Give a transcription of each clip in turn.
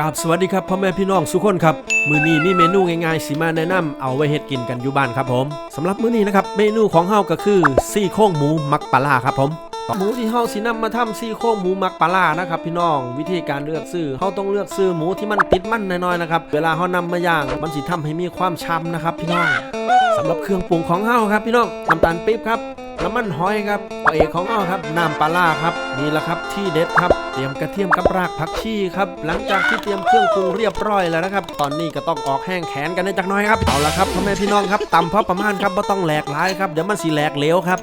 กราบสวัสดีครับพ่อแม่พี่น้องสุกคนครับ มื้อนี้มีเมนูง่ายๆสิมาแนะนำเอาไว้เฮ็ดกินกันอยู่บ้านครับผมสำหรับมื้อนี้นะครับเมนูของเฮาก็คือซี่โครงหมูมักปลาครับผมหมูที่เฮาสินำมาทำซี่โครงหมูมักปลานะครับพี่น้องวิธีการเลือกซื้อเฮาต้องเลือกซื้อหมูที่มันติดมันน้อยๆนะครับเวลาเฮานำมาย่างมันสิทำให้มีความช้ำนะครับพี่น้องสำหรับเครื่องปรุงของเฮาครับพี่น้องน้ำตาลปี๊บครับ น้ำมันหอยครับพระเอกของอ้อครับน้ำปลาล่าครับนี่แหละครับที่เด็ดครับเตรียมกระเทียมกับรากผักชีครับหลังจากที่เตรียมเครื่องปรุงเรียบร้อยแล้วนะครับ ตอนนี้ก็ต้องออกแห้งแขนกันได้จักน้อยครับเอาละครับพ่อแม่พี่น้องครับตำพอประมาณครับไม่ต้องแหลกหลายครับเดี๋ยวมันสีแหลกเหลวครับ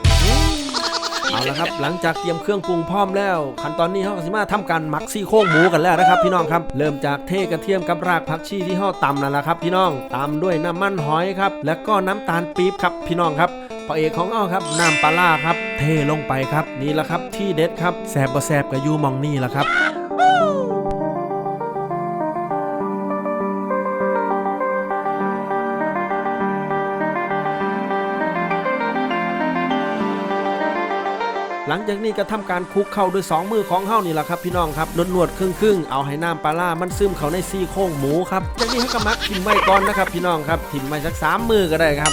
เอาละครับหลังจากเตรียมเครื่องปรุงพร้อมแล้ว ขั้นตอนนี้เขาก็สิมาทำการหมักซี่โครงหมูกันแล้วนะครับพี่น้องครับเริ่มจากเทกระเทียมกับรากผักชีที่ห่อตำนั่นแหละครับ พี่น้องตามด้วยน้ำมันหอยครับแล้วก็น้ำตาลปี๊บครับพี่น้องครับพระเอกของอ้อครับน้ำปลาล่าครับ เทลงไปครับนี่แหละครับที่เด็ดครับแสบบ่แสบกับยูมองนี่แหละครับ หลังจากนี้ก็ทำการคลุกเข้าด้วยสองมือของเฮานี่แหละครับพี่น้องครับนวดๆครึ่งๆเอาให้น้ำปลาล่ามันซึมเข้าในซี่โครงหมูครับจากนี้ให้กมักทิมไว้ก่อนนะครับพี่น้องครับทิมไว้สักสามมือก็ได้ครับ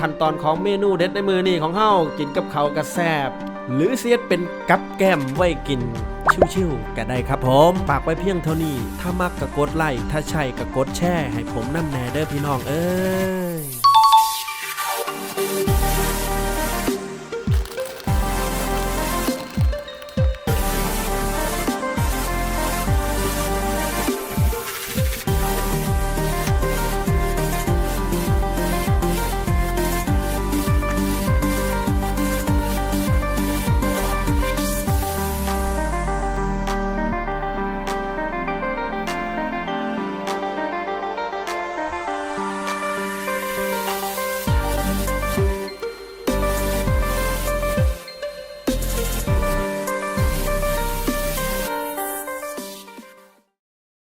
ขั้นตอนของเมนูเด็ดในมือนี่ของเฮากินกับเขากระแซบหรือเสียดเป็นกับแก้มไว้กิน ชิวๆก็ได้ครับผมฝากไว้เพียงเท่านี้ ถ้ามักก็กดไลค์ถ้าใช่ก็กดแชร์ให้ผมน้ำแน่เด้อพี่น้องเอ้ย